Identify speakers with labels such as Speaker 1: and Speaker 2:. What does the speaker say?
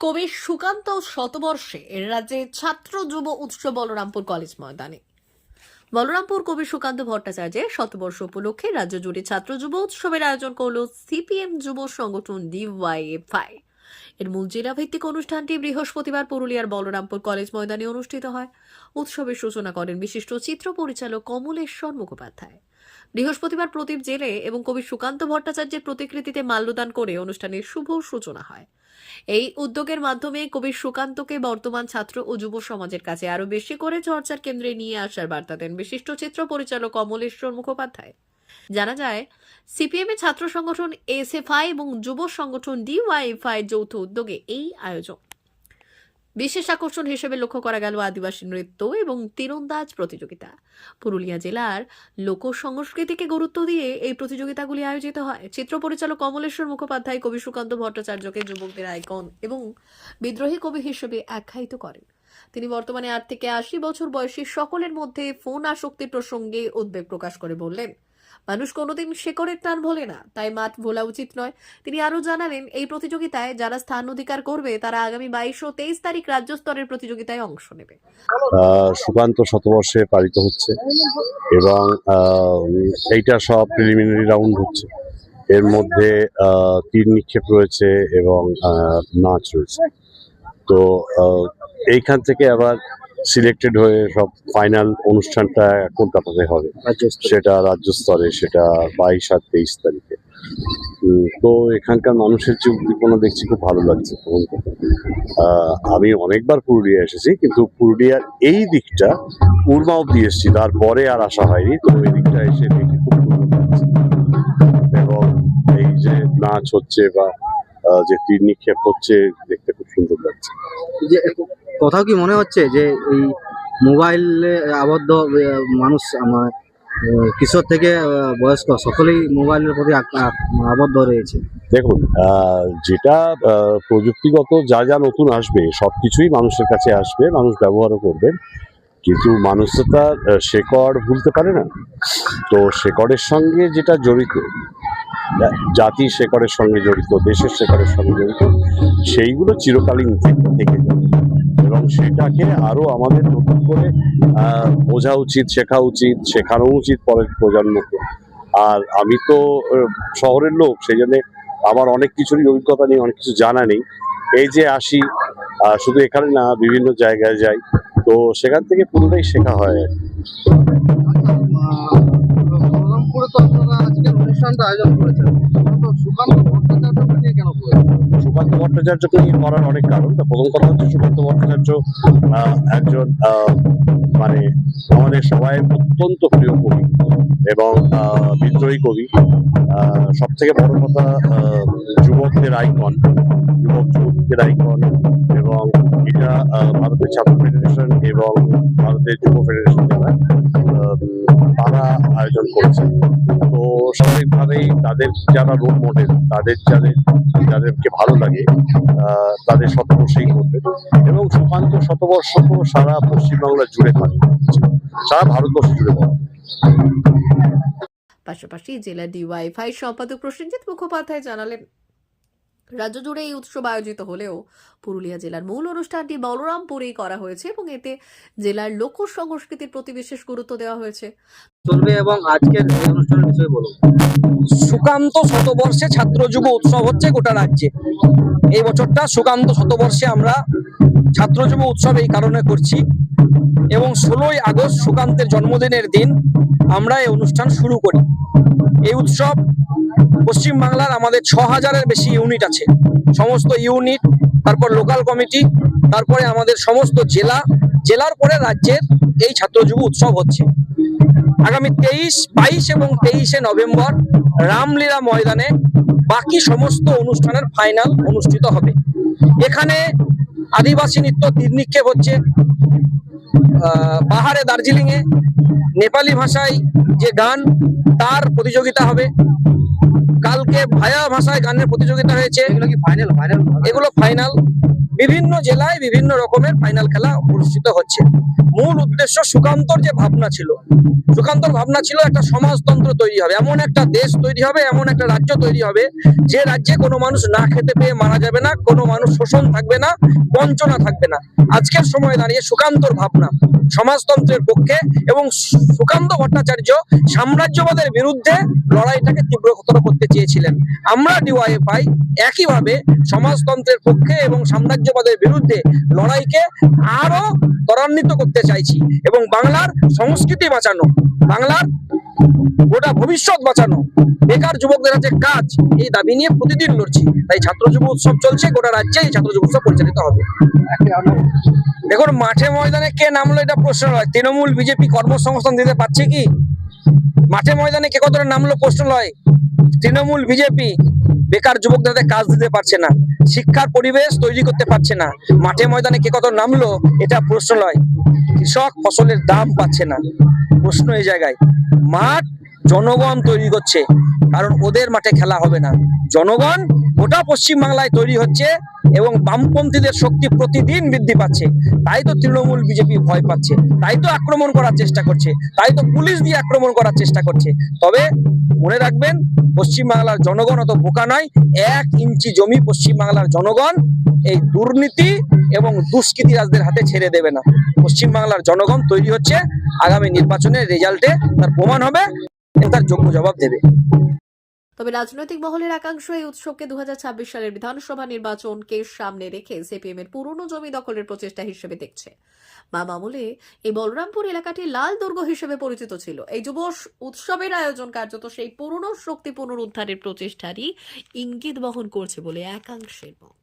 Speaker 1: কবি সুকান্ত শতবর্ষে এর রাজ্যে ছাত্র যুব উৎসব বলরামপুর কলেজ ময়দানে। বলরামপুর কবি সুকান্ত ভট্টাচার্যের শতবর্ষ উপলক্ষে রাজ্য জুড়ে ছাত্র যুব উৎসবের আয়োজন করল সিপিএম যুব সংগঠন ডিওয়াইএফআই এর মূল জেলা ভিত্তিক অনুষ্ঠানটি বৃহস্পতিবার পুরুলিয়ার বলরামপুর কলেজ ময়দানে অনুষ্ঠিত হয়। উৎসবের সূচনা করেন বিশিষ্ট চিত্র পরিচালক কমলেশ্বর মুখোপাধ্যায়। বৃহস্পতিবার প্রদীপ জেলে এবং কবি সুকান্ত ভট্টাচার্যের প্রতিকৃতিতে মাল্যদান করে অনুষ্ঠানের শুভ সূচনা হয়। এই উদ্যোগের মাধ্যমে কবি সুকান্তকে বর্তমান ছাত্র ও যুব সমাজের কাছে আরও বেশি করে চর্চার কেন্দ্রে নিয়ে আসার বার্তা দেন বিশিষ্ট চিত্র পরিচালক কমলেশ্বর মুখোপাধ্যায়। জানা যায়, সিপিএম ছাত্র সংগঠন এস এসএফআই এবং যুব সংগঠন ডিওয়াইএফআই যৌথ উদ্যোগে এই আয়োজন বিশেষ আকর্ষণ হিসেবে লক্ষ্য করা গেল আদিবাসী নৃত্য এবং তীরন্দাজ প্রতিযোগিতা। পুরুলিয়া জেলার লোক সংস্কৃতিকে গুরুত্ব দিয়ে এই প্রতিযোগিতাগুলি আয়োজিত হয়। চিত্র পরিচালক কমলেশ্বর মুখোপাধ্যায়, কবি সুকান্ত ভট্টাচার্যকে যুবকদের আইকন এবং বিদ্রোহী কবি হিসেবে আখ্যায়িত করেন। তিনি বর্তমানে আট থেকে আশি বছর বয়সী সকলের মধ্যে ফোন আসক্তি প্রসঙ্গে উদ্বেগ প্রকাশ করে বললেন মানুষ কোনোদিন শেকড়ের টান ভোলে না, তাই মাঠ ভোলা উচিত নয়। তিনি আরও জানালেন, এই প্রতিযোগিতায় যারা স্থান অধিকার করবে, তারা আগামী বাইশ ও তেইশ তারিখ রাজ্য স্তরের প্রতিযোগিতায় অংশ নেবে।
Speaker 2: সুকান্ত শতবর্ষে পালিত হচ্ছে এবং এইটা সব প্রিলিমিনারি রাউন্ড হচ্ছে। এর মধ্যে তীর নিক্ষেপ রয়েছে এবং নাচ রয়েছে। তো এইখান থেকে আবার সিলেক্টেড হয়ে সব ফাইনাল অনুষ্ঠানটা কলকাতাতে হবে। সেটা রাজ্য স্তরে সেটা বাইশ আর তেইশ তারিখে। তো এখানকার মানুষের যে উদ্দীপনা দেখছি খুব ভালো লাগছে আমি অনেকবার পুরুলিয়া এসেছি কিন্তু পুরুলিয়ার এই দিকটা উর্মা অব্দি এসেছি তারপরে আর আসা হয়নি তো এই দিকটা এসে দেখে খুব লাগছে। এবং এই যে নাচ হচ্ছে বা যে তীর নিক্ষেপ হচ্ছে দেখতে খুব সুন্দর লাগছে।
Speaker 3: কোথাও কি মনে হচ্ছে যে এই মোবাইলে আবদ্ধ মানুষ আমার কিশোর থেকে বয়স্ক সকলেই মোবাইলের প্রতি আবদ্ধ রয়েছে?
Speaker 2: দেখুন যেটা প্রযুক্তিগত যা যা নতুন আসবে, সব কিছুই মানুষের কাছে আসবে, মানুষ ব্যবহারও করবেন। কিন্তু মানুষ তো তার শেকড় ভুলতে পারে না। তো শেকড়ের সঙ্গে যেটা জড়িত জাতি শেকড়ের সঙ্গে জড়িত দেশের শেকড়ের সঙ্গে জড়িত সেইগুলো চিরকালীন থেকে থেকে যাবে এবং সেটাকে আরও আমাদের নতুন করে বোঝা উচিত শেখা উচিত শেখানো উচিত পরের প্রজন্মকে আর আমি তো শহরের লোক সেই জন্য আমার অনেক কিছুরই অভিজ্ঞতা নেই অনেক কিছু জানা নেই এই যে আসি শুধু এখানে না বিভিন্ন জায়গায় যাই তো সেখান থেকে পুরোটাই শেখা হয় আর কি।
Speaker 3: অনুষ্ঠানটা আয়োজন করেছেন। সুকান্ত ভট্টাচার্যকে নিয়ে কেন
Speaker 2: সুকান্ত ভট্টাচার্যকে নিয়ে করার অনেক কারণ। তা প্রথম কথা হচ্ছে সুকান্ত ভট্টাচার্য একজন মানে আমাদের সবাই অত্যন্ত প্রিয় কবি এবং বিদ্রোহী কবি। সব থেকে বড় কথা যুবকদের আইকন, যুবক যুবতীদের আইকন এবং এটা ভারতের ছাত্র ফেডারেশন এবং ভারতের যুব ফেডারেশন যারা তারা আয়োজন করেছে। তো স্বাভাবিকভাবেই তাদের যারা রোল মডেল তাদের যাদের যাদেরকে ভালো লাগে তাদের শতবর্ষেই করবে। এবং সুকান্ত শতবর্ষ সারা পশ্চিমবাংলা জুড়ে থাকে। সারা ভারতবর্ষ জুড়ে থাকে।
Speaker 1: পাশাপাশি জেলা ডিওয়াইফাই সম্পাদক প্রসেনজিৎ মুখোপাধ্যায় জানালেন রাজ্য জুড়ে এই উৎসব আয়োজিত হলেও পুরুলিয়া জেলার মূল অনুষ্ঠানটি বলরামপুরেই করা হয়েছে এবং এতে জেলার লোক সংস্কৃতির প্রতি বিশেষ গুরুত্ব দেওয়া হয়েছে।
Speaker 3: চলবে এবং আজকের অনুষ্ঠানের বিষয়ে বলুন।
Speaker 4: সুকান্ত শতবর্ষে ছাত্র যুব উৎসব হচ্ছে গোটা রাজ্যে। এই বছরটা সুকান্ত শতবর্ষে আমরা ছাত্র যুব উৎসব এই কারণে করছি। এবং ষোলোই আগস্ট সুকান্তের জন্মদিনের দিন আমরা এই অনুষ্ঠান শুরু করি। এই উৎসব পশ্চিমবাংলার আমাদের ছ হাজারের বেশি ইউনিট আছে। সমস্ত ইউনিট, তারপর লোকাল কমিটি, তারপরে আমাদের সমস্ত জেলা, জেলার পরে রাজ্যের এই ছাত্র যুব উৎসব হচ্ছে। আগামী তেইশ, বাইশ এবং তেইশে নভেম্বর রামলীলা ময়দানে সমস্ত অনুষ্ঠানের ফাইনাল অনুষ্ঠিত হবে। এখানে আদিবাসী নৃত্য তীর নিক্ষেপ হচ্ছে। পাহাড়ে দার্জিলিং এ নেপালি ভাষায় যে গান তার প্রতিযোগিতা হবে। কালকে ভায়া ভাষায় গানের প্রতিযোগিতা হয়েছে।
Speaker 3: এগুলো ফাইনাল ফাইনাল
Speaker 4: এগুলো ফাইনাল বিভিন্ন জেলায় বিভিন্ন রকমের ফাইনাল খেলা অনুষ্ঠিত হচ্ছে। মূল উদ্দেশ্য সুকান্তর যে ভাবনা ছিল। সুকান্তর ভাবনা ছিল একটা সমাজতন্ত্র তৈরি হবে। এমন একটা দেশ তৈরি হবে এমন একটা রাজ্য তৈরি হবে যে রাজ্যে কোনো মানুষ না খেতে পেয়ে মারা যাবে না কোনো মানুষ শোষণ থাকবে না বঞ্চনা থাকবে না। আজকের সময় দাঁড়িয়ে সুকান্তর ভাবনা সমাজতন্ত্রের পক্ষে এবং সুকান্ত ভট্টাচার্য সাম্রাজ্যবাদের বিরুদ্ধে লড়াইটাকে তীব্রতর করতে চেয়েছিলেন। আমরা ডিওয়াইএফআই একইভাবে সমাজতন্ত্রের পক্ষে এবং সাম্রাজ্যবাদের বিরুদ্ধে লড়াইকে আরও ত্বরান্বিত করতে চাইছি এবং বাংলার সংস্কৃতি বাঁচানো, বাংলার গোটা ভবিষ্যৎ বাঁচানো। বেকার যুবকদের আছে কাজ, এই দাবি নিয়ে প্রতিদিন লড়ছি। তাই ছাত্র যুব উৎসব চলছে, গোটা রাজ্যে এই ছাত্র যুব উৎসব পরিচালিত হবে। দেখুন, মাঠে ময়দানে কে নামলো এটা প্রশ্ন নয়। তৃণমূল, বিজেপি কর্মসংস্থান দিতে পারছে কি? মাঠে ময়দানে কে কতটা নামলো প্রশ্ন নয়। তৃণমূল, বিজেপি বেকার যুবক দাদা কাজ দিতে পারছে না, শিক্ষার পরিবেশ তৈরি করতে পারছে না, মাঠে ময়দানে কে কত নামলো, এটা প্রশ্ন নয়। কৃষক ফসলের দাম পাচ্ছে না। প্রশ্ন এই জায়গায়, মাঠ জনগণ তৈরি করছে, কারণ ওদের মাঠে খেলা হবে না। জনগণ গোটা পশ্চিম বাংলায় তৈরি হচ্ছে এবং বামপন্থীদের শক্তি প্রতিদিন বৃদ্ধি পাচ্ছে। তাই তো তৃণমূল বিজেপি ভয় পাচ্ছে, তাই তো আক্রমণ করার চেষ্টা করছে, তাই তো পুলিশ দিয়ে আক্রমণ করার চেষ্টা করছে। তবে মনে রাখবেন, পশ্চিম বাংলার জনগণ অত বোকা নয়, এক ইঞ্চি জমি পশ্চিম বাংলার জনগণ এই দুর্নীতি এবং দুষ্কৃতীরাজদের হাতে ছেড়ে দেবে না। পশ্চিম বাংলার জনগণ তৈরি হচ্ছে, আগামী নির্বাচনের রেজাল্টে তার প্রমাণ হবে। তার যোগ্য জবাব দেবে।
Speaker 1: তবে রাজনৈতিক মহলের একাংশ এই উৎসবকে দু সালের বিধানসভা নির্বাচনকে সামনে রেখে সিপিএম এর পুরনো জমি দখলের প্রচেষ্টা হিসেবে দেখছে। মা মামুলে এই বলরামপুর এলাকাটি লাল দুর্গ হিসেবে পরিচিত ছিল। এই যুব উৎসবের আয়োজন কার্যত সেই পুরনো শক্তি পুনরুদ্ধারের প্রচেষ্টারই ইঙ্গিত বহন করছে বলে একাংশের মত।